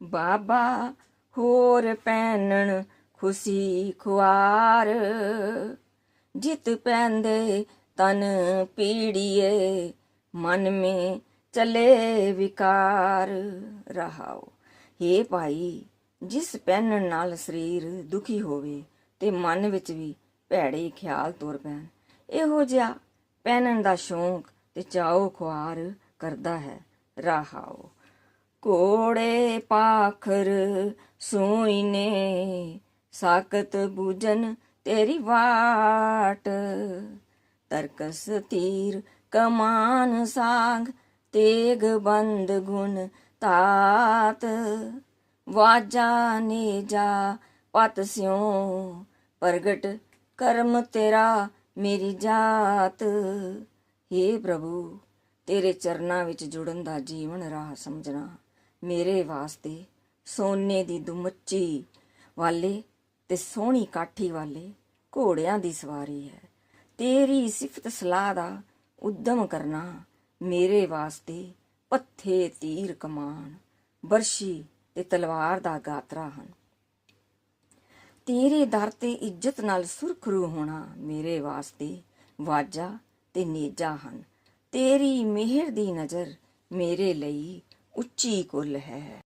ਬਾਬਾ ਹੋਰ ਪੈਣਨ ਖੁਸ਼ੀ ਖੁਆਰ। ਜਿਤ ਪੈਂਦੇ ਤਨ ਪੀੜੀਏ, ਮਨ ਮੇ ਚਲੇ ਵਿਕਾਰ। ਰਹਾਓ, ਹੇ ਭਾਈ, ਜਿਸ ਪਹਿਨਣ ਨਾਲ ਸਰੀਰ ਦੁਖੀ ਹੋਵੇ ਤੇ ਮਨ ਵਿੱਚ ਵੀ ਭੈੜੇ ਖਿਆਲ ਤੁਰ ਪੈਣ, ਇਹੋ ਜਿਹਾ ਪਹਿਨਣ ਦਾ ਸ਼ੌਂਕ ਤੇ ਚਾਓ ਖੁਆਰ ਕਰਦਾ ਹੈ। ਰਹਾਓ ਕੋੜੇ ਪਾਖਰ ਸੂਈਨੇ ਸਾਕਤ ਬੂਜਨ ਤੇਰੀ ਵਾਟ। ਤਰਕਸ ਤੀਰ ਕਮਾਨ ਸਾਗ, ਤੇਗ ਬੰਦ ਗੁਣ ਤਾਤ। ਵਾਜਾ ਨੇ ਜਾ ਪਤ ਸਿਉ, ਪ੍ਰਗਟ ਕਰਮ ਤੇਰਾ ਮੇਰੀ ਜਾਤ। हे ਪ੍ਰਭੂ, ਤੇਰੇ ਚਰਨਾਂ ਵਿੱਚ ਜੁੜਨ ਦਾ ਜੀਵਨ ਰਾਹ ਸਮਝਣਾ। ਮੇਰੇ ਵਾਸਤੇ ਸੋਨੇ ਦੀ ਦੁਮੱਚੀ ਵਾਲੇ ਤੇ ਸੋਹਣੀ ਕਾਠੀ ਵਾਲੇ ਘੋੜਿਆਂ ਦੀ ਸਵਾਰੀ ਹੈ। ਤੇਰੀ ਸਿਫਤ ਸਲਾਹ ਦਾ ਉਦਮ ਕਰਨਾ ਮੇਰੇ ਵਾਸਤੇ ਪੱਥੇ ਤੀਰ ਕਮਾਨ, ਬਰਸ਼ੀ ਤੇ ਤਲਵਾਰ ਦਾ ਗਾਤਰਾ ਹਨ। ਤੇਰੇ ਦਰ ਤੇ ਇੱਜ਼ਤ ਨਾਲ ਸੁਰਖਰੂ ਹੋਣਾ ਮੇਰੇ ਵਾਸਤੇ ਵਾਜਾ ਤੇ ਨੇਜਾ ਹਨ। ਤੇਰੀ ਮਿਹਰ ਦੀ ਨਜ਼ਰ ਮੇਰੇ ਲਈ ਉੱਚੀ ਕੁੱਲ ਹੈ।